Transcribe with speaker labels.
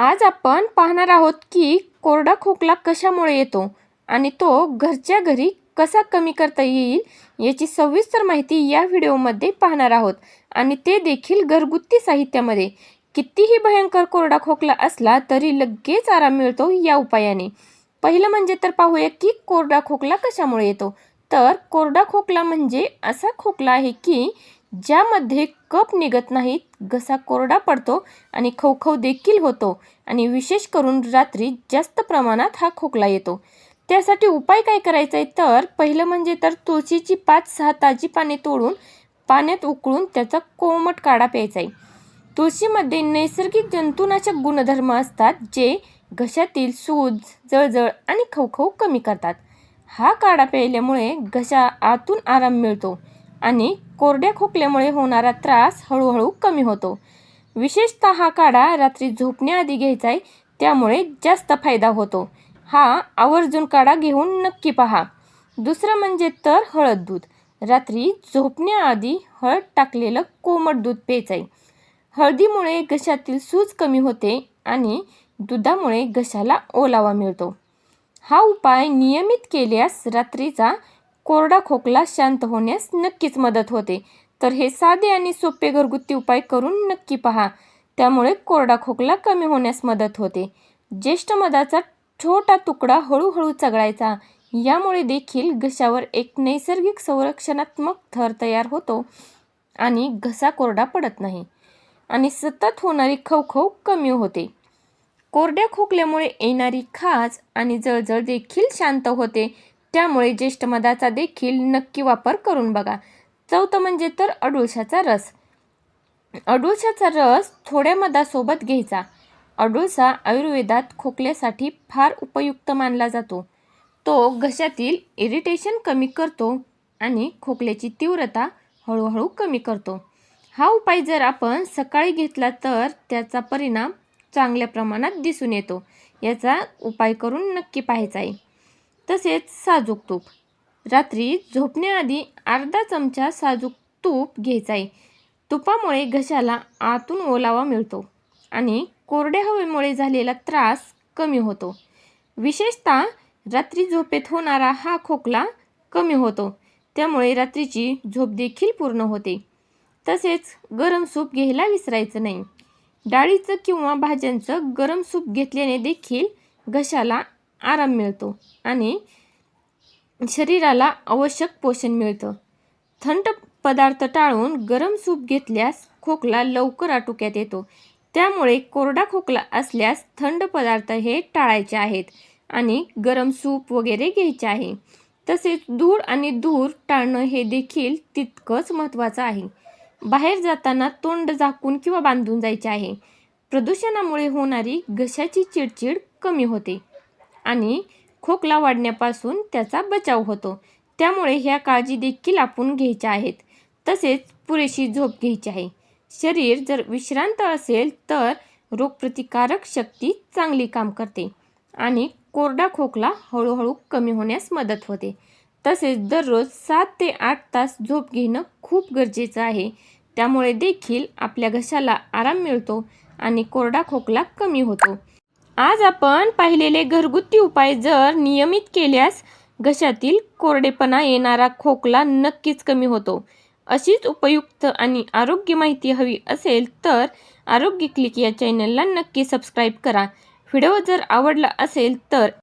Speaker 1: आज आपण पाहणार आहोत की कोरडा खोकला कशामुळे येतो आणि तो घरच्या घरी कसा कमी करता येईल याची सविस्तर माहिती या व्हिडिओमध्ये पाहणार आहोत. आणि ते देखील घरगुती साहित्यामध्ये. कितीही भयंकर कोरडा खोकला असला तरी लगेच आराम मिळतो या उपायाने. पहिलं म्हणजे तर पाहूया की कोरडा खोकला कशामुळे येतो. तर कोरडा खोकला म्हणजे असा खोकला आहे की ज्यामध्ये कप निघत नाहीत घसा कोरडा पडतो आणि खवखव देखील होतो आणि विशेष करून रात्री जास्त प्रमाणात हा खोकला येतो. त्यासाठी उपाय काय करायचा आहे तर पहिलं म्हणजे तर तुळशीची पाच सहा ताजी पाने तोडून पाण्यात उकळून त्याचा कोमट काढा प्यायचा. आहे तुळशीमध्ये नैसर्गिक जंतुनाशक गुणधर्म असतात जे घशातील सूज जळजळ आणि खवखव कमी करतात. हा काढा प्यायल्यामुळे घशा आतून आराम मिळतो. आणि कोरड्या खोकल्यामुळे होणारा त्रास हळूहळू कमी होतो. विशेषतः हा काढा रात्री झोपण्याआधी घ्यायचा आहे त्यामुळे जास्त फायदा होतो. हा आवर्जून काढा घेऊन नक्की पहा. दुसरं म्हणजे तर हळद दूध. रात्री झोपण्याआधी हळद टाकलेलं कोमट दूध प्यायचं आहे हळदीमुळे घशातील सूज कमी होते आणि दुधामुळे घशाला ओलावा मिळतो. हा उपाय नियमित केल्यास रात्रीचा कोरडा खोकला शांत होण्यास नक्कीच मदत होते. तर हे साधे आणि सोपे घरगुती उपाय करून नक्की पहा. त्यामुळे कोरडा खोकला कमी होण्यास मदत होते. ज्येष्ठ मधाचा छोटा तुकडा हळूहळू चघळायचा यामुळे देखील घशावर एक नैसर्गिक संरक्षणात्मक थर तयार होतो आणि घसा कोरडा पडत नाही आणि सतत होणारी खवखव कमी होते. कोरड्या खोकल्यामुळे येणारी खाज आणि जळजळ देखील शांत होते. त्यामुळे ज्येष्ठ मधाचा देखील नक्की वापर करून बघा. चौथं म्हणजे तर अडुळशाचा रस. अडुळशाचा रस थोड्या मधासोबत घ्यायचा. अडुळसा आयुर्वेदात खोकल्यासाठी फार उपयुक्त मानला जातो. तो घशातील इरिटेशन कमी करतो आणि खोकल्याची तीव्रता हळूहळू कमी करतो. हा उपाय जर आपण सकाळी घेतला तर त्याचा परिणाम चांगल्या प्रमाणात दिसून येतो. याचा उपाय करून नक्की पाहायचा आहे. तसेच साजूक तूप. रात्री झोपण्याआधी अर्धा चमचा साजूक तूप घ्यायचा आहे तुपामुळे घशाला आतून ओलावा मिळतो आणि कोरड्या हवेमुळे झालेला त्रास कमी होतो. विशेषतः रात्री झोपेत होणारा हा खोकला कमी होतो. त्यामुळे रात्रीची झोप देखील पूर्ण होते. तसेच गरम सूप घ्यायला विसरायचं नाही. डाळीचं किंवा भाज्यांचं गरम सूप घेतल्याने देखील घशाला आराम मिळतो आणि शरीराला आवश्यक पोषण मिळतं. थंड पदार्थ टाळून गरम सूप घेतल्यास खोकला लवकर आटोक्यात येतो. त्यामुळे कोरडा खोकला असल्यास थंड पदार्थ हे टाळायचे आहेत आणि गरम सूप वगैरे घ्यायचे आहे. तसेच धूळ आणि धूर टाळणं हे देखील तितकंच महत्त्वाचं आहे. बाहेर जाताना तोंड झाकून किंवा बांधून जायचे आहे. प्रदूषणामुळे होणारी घशाची चिडचिड कमी होते. आणि खोकला वाढण्यापासून त्याचा बचाव होतो. त्यामुळे ह्या काळजी देखील आपण घ्यायच्या आहेत. तसेच पुरेशी झोप घ्यायची आहे. शरीर जर विश्रांत असेल तर रोगप्रतिकारक शक्ती चांगली काम करते आणि कोरडा खोकला हळूहळू कमी होण्यास मदत होते. तसेच दररोज सात ते आठ तास झोप घेणं खूप गरजेचं आहे. त्यामुळे देखील आपल्या घशाला आराम मिळतो आणि कोरडा खोकला कमी होतो. आज आपण पाहिलेले घरगुती उपाय जर नियमित केल्यास घशातील कोरडेपणा येणारा खोकला नक्कीच कमी होतो. अशीच उपयुक्त आणि आरोग्य माहिती हवी असेल तर आरोग्य क्लिक या चॅनलला नक्की सबस्क्राईब करा. व्हिडिओ जर आवडला असेल तर